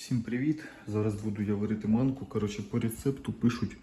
Всім привіт! Зараз буду я варити манку. Коротше, по рецепту пишуть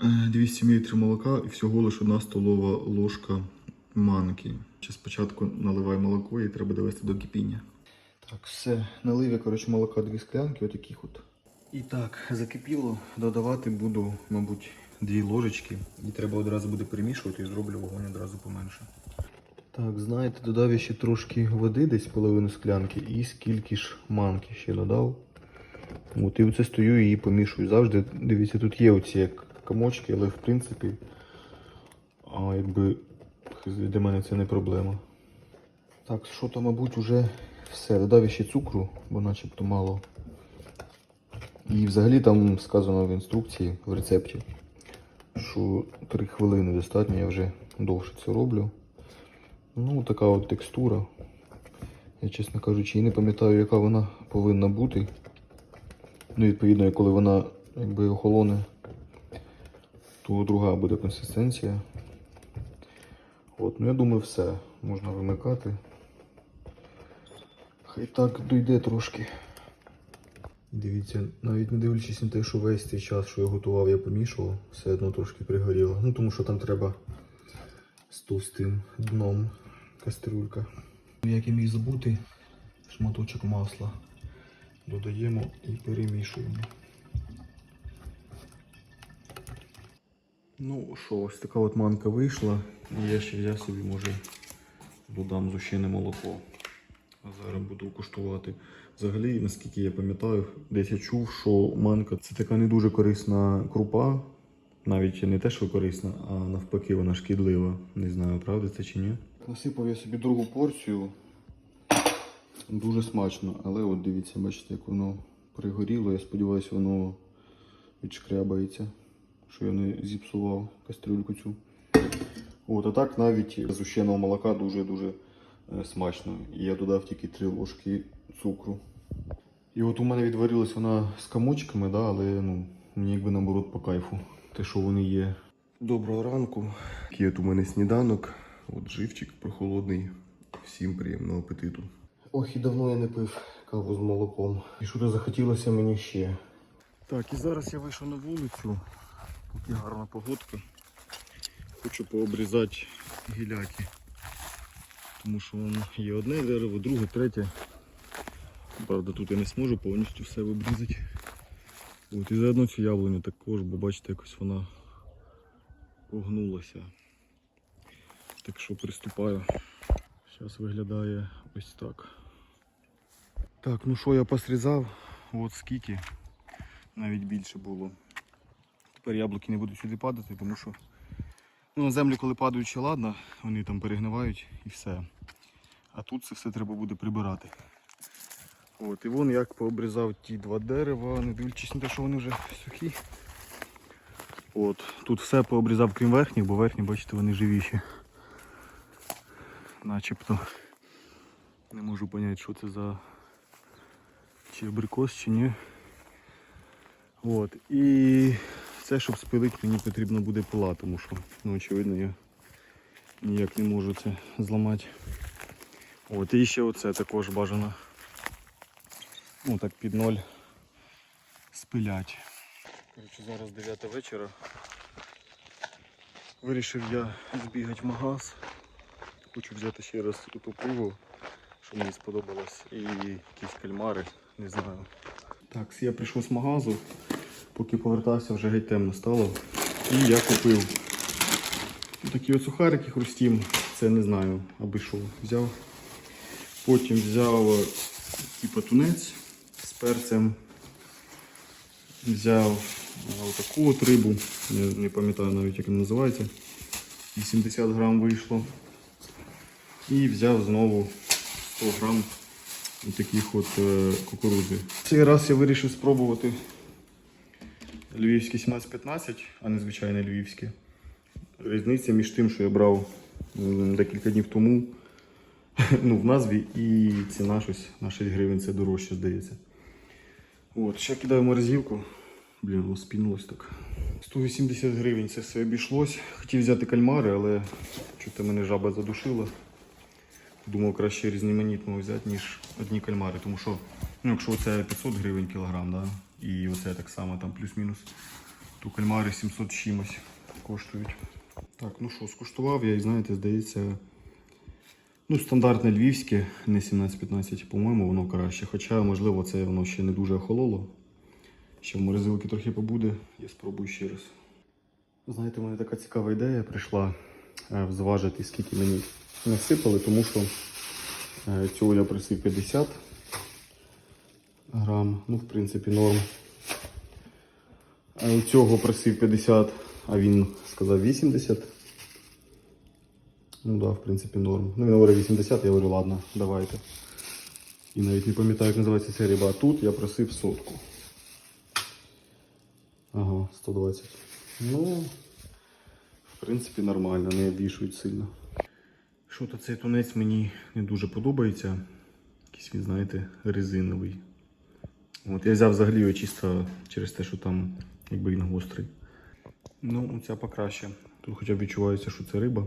е, 200 мл молока і всього лише 1 столова ложка манки. Ще спочатку наливай молоко і треба довести до кипіння. Так, все, налив я коротше, молока дві склянки, отаких от. І так, закипіло. Додавати буду, мабуть, дві ложечки. І треба одразу буде перемішувати і зроблю вогонь одразу поменше. Так, знаєте, додав я ще трошки води, десь половину склянки, і скільки ж манки ще додав. От і оце стою і помішую. Завжди, дивіться, тут є оці як комочки, але в принципі, а якби для мене це не проблема. Так, що то, мабуть, уже все. Додав ще цукру, бо начебто мало. І взагалі там сказано в інструкції, в рецепті, що 3 хвилини достатньо, я вже довше це роблю. Ну, така от текстура. Я, чесно кажучи, і не пам'ятаю, яка вона повинна бути. Ну, відповідно, коли вона якби охолоне, то друга буде консистенція. От, ну я думаю, все. Можна вимикати. Хай так дойде трошки. Дивіться, навіть не дивлячись на те, що весь цей час, що я готував, я помішував, все одно трошки пригоріло. Ну, тому що там треба з товстим дном кастрюлька. Як я міг забути, шматочок масла додаємо і перемішуємо. Ну що, ось така от манка вийшла. Я ще взяв собі, може, додам зущене молоко. А зараз буду куштувати. Взагалі, наскільки я пам'ятаю, десь я чув, що манка це така не дуже корисна крупа. Навіть не те, що корисна, а навпаки, вона шкідлива. Не знаю, правда це чи ні. Насипав я собі другу порцію. Дуже смачно, але от дивіться, бачите, як воно пригоріло. Я сподіваюся, воно відшкрябається, що я не зіпсував кастрюльку цю. От, а так навіть з ущеного молока дуже-дуже е, смачно. І я додав тільки 3 ложки цукру. І от у мене відварилась вона з комочками, да, але ну, мені якби наоборот по кайфу. Те, що вони є. Доброго ранку. Такий у мене сніданок. От живчик прохолодний. Всім приємного апетиту. Ох, і давно я не пив каву з молоком. І що то захотілося мені ще. Так, і зараз я вийшов на вулицю. Поки гарна погодка. Хочу пообрізати гіляки. Тому що воно є одне дерево, друге, третє. Правда, тут я не зможу повністю все обрізати. От, і заодно цю яблуню також, бо бачите, якось вона погнулася. Так що приступаю. Зараз виглядає ось так. Так, ну що я посрізав, от скільки, навіть більше було. Тепер яблуки не будуть сюди падати, тому що ну, на землю, коли падають ще ладно, вони там перегнивають і все. А тут це все треба буде прибирати. От, і вон як пообрізав ті два дерева, не дивлячись на те, що вони вже сухі. От, тут все пообрізав, крім верхніх, бо верхні, бачите, вони живіші. Начебто. Не можу зрозуміти, що це за чи абрикос, чи ні. От. І це, щоб спилити, мені потрібно буде пила, тому що, ну, очевидно, я ніяк не можу це зламати. От, і ще оце також бажано. Ну так під ноль спилять. Коротше, зараз 9 вечора. Вирішив я збігати в магаз. Хочу взяти ще раз ту пиво, що мені сподобалось, і якісь кальмари, не знаю. Так, я прийшов з магазу, поки повертався, вже геть темно стало. І я купив такі от сухарики хрустім, це не знаю, аби що взяв. Потім взяв е, типу тунець з перцем. Взяв е, отаку от рибу, я не пам'ятаю навіть як вона називається. 80 грам вийшло. І взяв знову 100 грам таких от е, кукурудзи. Цей раз я вирішив спробувати львівське 1715, а не звичайне львівське. Різниця між тим, що я брав декілька днів тому ну, в назві і ціна щось на 6 гривень це дорожче, здається. От, ще кидаю в морозилку. Блін, воно спінулось так. 180 гривень це все обійшлось. Хотів взяти кальмари, але чого мене жаба задушила. Думав, краще різноманітно взяти, ніж одні кальмари. Тому що, ну, якщо це 500 гривень кілограм, да, і оце так само там плюс-мінус, то кальмари 700 чимось коштують. Так, ну що, скуштував я і знаєте, здається, ну, стандартне львівське, не 17-15, по-моєму, воно краще. Хоча, можливо, це воно ще не дуже охололо. Ще в морозилки трохи побуде, я спробую ще раз. Знаєте, у мене така цікава ідея прийшла зважити, скільки мені насипали, тому що е, цього я просив 50 грам, ну, в принципі, норм. А у цього просив 50, а він сказав 80. Ну да, в принципі, норм. Ну, він говорив 80, я говорю, ладно, давайте. І навіть не пам'ятаю, як називається ця риба. А тут я просив сотку. Ага, 120. Ну, в принципі, нормально, не обішують сильно. Що то цей тунець мені не дуже подобається. Якийсь він, знаєте, резиновий. От я взяв взагалі його чисто через те, що там якби він гострий. Ну, ця покраще. Тут хоча б відчувається, що це риба.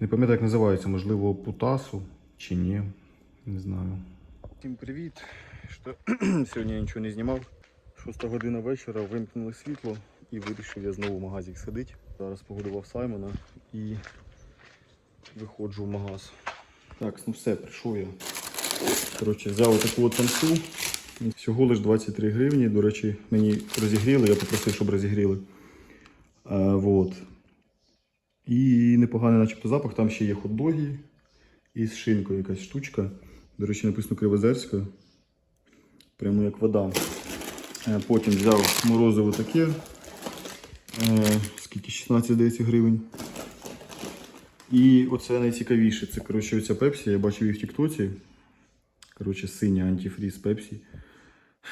Не пам'ятаю, як називається, можливо, путасу чи ні. Не знаю. Всім привіт. Що... Сьогодні я нічого не знімав. Шоста година вечора, вимкнули світло і вирішив я знову в магазик сидити. Зараз погодував Саймона і виходжу в магаз. Так, ну все, прийшов я. Коротше, взяв таку тамсу. Всього лиш 23 гривні. До речі, мені розігріли, я попросив, щоб розігріли. А, вот. І непоганий начебто запах, там ще є хот-доги і з шинкою якась штучка. До речі, написано Кривозерська. Прямо як вода. Е, Потім взяв морозиво таке. Скільки 16 здається гривень. І оце найцікавіше. Це коротше оця пепсі. Я бачив її в Тіктоці. Коротше, синя антифріз пепсі.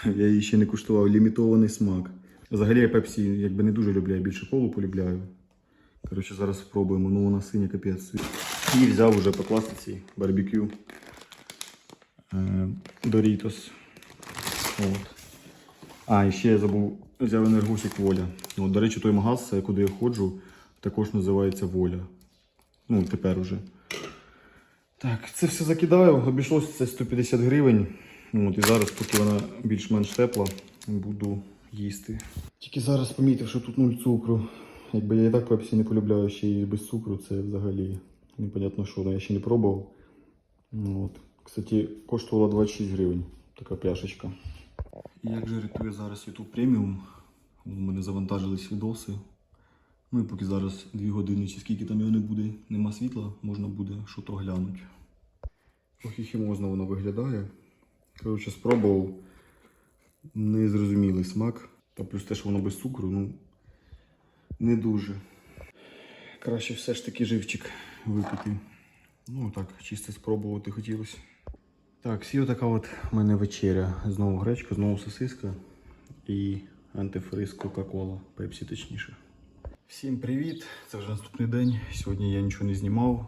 Я її ще не куштував. Лімітований смак. Взагалі я пепсі якби не дуже люблю, я більше колу полюбляю. Коротше, зараз спробуємо. Ну вона синя капець. І взяв уже по класиці барбекю. Е, Doritos. От. А, і ще я забув, взяв енергосик Воля. От, до речі, той магаз, куди я ходжу, також називається Воля. Ну, тепер уже. Так, це все закидаю. Обійшлося це 150 гривень. От, і зараз, поки вона більш-менш тепла, буду їсти. Тільки зараз помітив, що тут нуль цукру. Якби я і так пепсі не полюбляю ще і без цукру, це взагалі непонятно що, але я ще не пробував. Ну, От. Кстати, коштувала 26 гривень така пляшечка. Як же рятує зараз YouTube Premium? У мене завантажились відоси. Ну і поки зараз 2 години чи скільки там його не буде, нема світла, можна буде що то глянути. Ох, воно виглядає. Коротше, спробував незрозумілий смак. Та плюс те, що воно без цукру, ну не дуже. Краще все ж таки живчик випити. Ну так, чисто спробувати хотілося. Так, всі така от в мене вечеря. Знову гречка, знову сосиска і антифриз Кока-Кола, пепсі точніше. Всім привіт! Це вже наступний день. Сьогодні я нічого не знімав.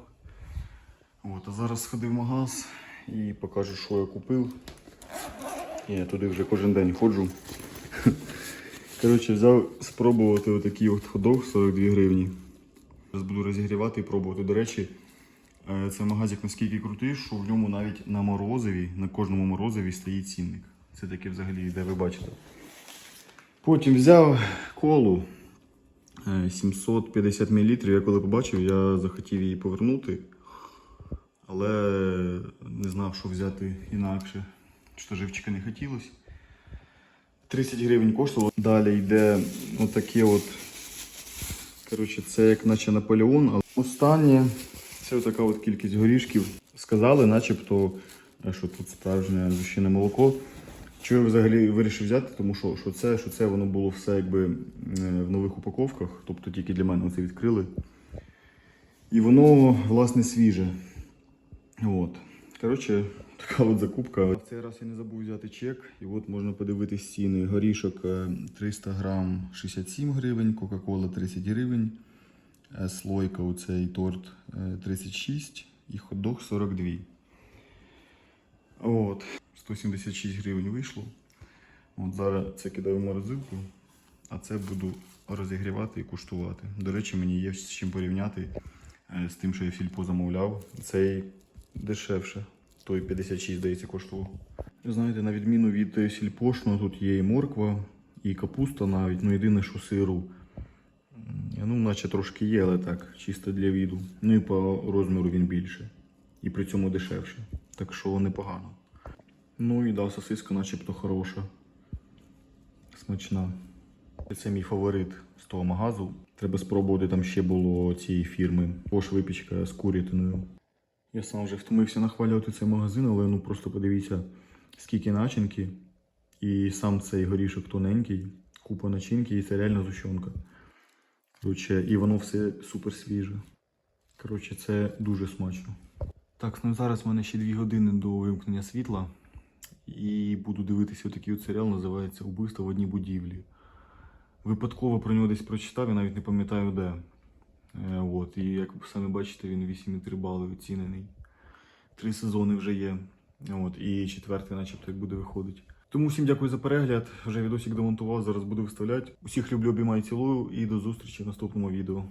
От, а зараз сходив в магаз і покажу, що я купив. Я туди вже кожен день ходжу. Коротше, взяв спробувати отакий от ходок 42 гривні. Зараз буду розігрівати і пробувати. До речі, це магазик наскільки крутий, що в ньому навіть на морозиві, на кожному морозиві стоїть цінник. Це таке взагалі, де ви бачите. Потім взяв колу е, 750 мл. Я коли побачив, я захотів її повернути, але не знав, що взяти інакше. Що живчика не хотілося. 30 гривень коштувало. Далі йде отаке от. Коротше, це як наче Наполеон. Останнє це така от кількість горішків. Сказали, начебто, е, що тут справжнє зущене молоко. Чого я взагалі вирішив взяти, тому що, що це, що це воно було все якби е, в нових упаковках, тобто тільки для мене це відкрили. І воно, власне, свіже. От. Коротше, така от закупка. В цей раз я не забув взяти чек, і от можна подивитись ціни. Горішок е, 300 грам 67 гривень, Кока-Кола 30 гривень, е, слойка оцей торт е, 36 і хот-дог 42. От. 176 гривень вийшло. От зараз це кидаю в морозилку, а це буду розігрівати і куштувати. До речі, мені є з чим порівняти е, з тим, що я в сільпо замовляв. Цей дешевше. Той 56, здається, коштував. Знаєте, на відміну від е, сільпошного, тут є і морква, і капуста навіть. Ну, єдине, що сиру. Ну, наче трошки є, але так, чисто для віду. Ну і по розміру він більше. І при цьому дешевше. Так що непогано. Ну і да, сосиска начебто хороша. Смачна. Це мій фаворит з того магазу. Треба спробувати, там ще було цієї фірми. Пош випічка з курятиною. Я сам вже втомився нахвалювати цей магазин, але ну просто подивіться, скільки начинки. І сам цей горішок тоненький, купа начинки, і це реально зущенка. Коротше, і воно все супер свіже. Коротше, це дуже смачно. Так, ну зараз в мене ще дві години до вимкнення світла. І буду дивитися такий серіал, називається Убивство в одній будівлі. Випадково про нього десь прочитав, я навіть не пам'ятаю де. Е, От, і як ви самі бачите, він 8,3 бали оцінений. Три сезони вже є. От, і четвертий, начебто, як буде виходить. Тому всім дякую за перегляд. Вже відосик демонтував, зараз буду виставляти. Усіх люблю, обіймаю, цілую і до зустрічі в наступному відео.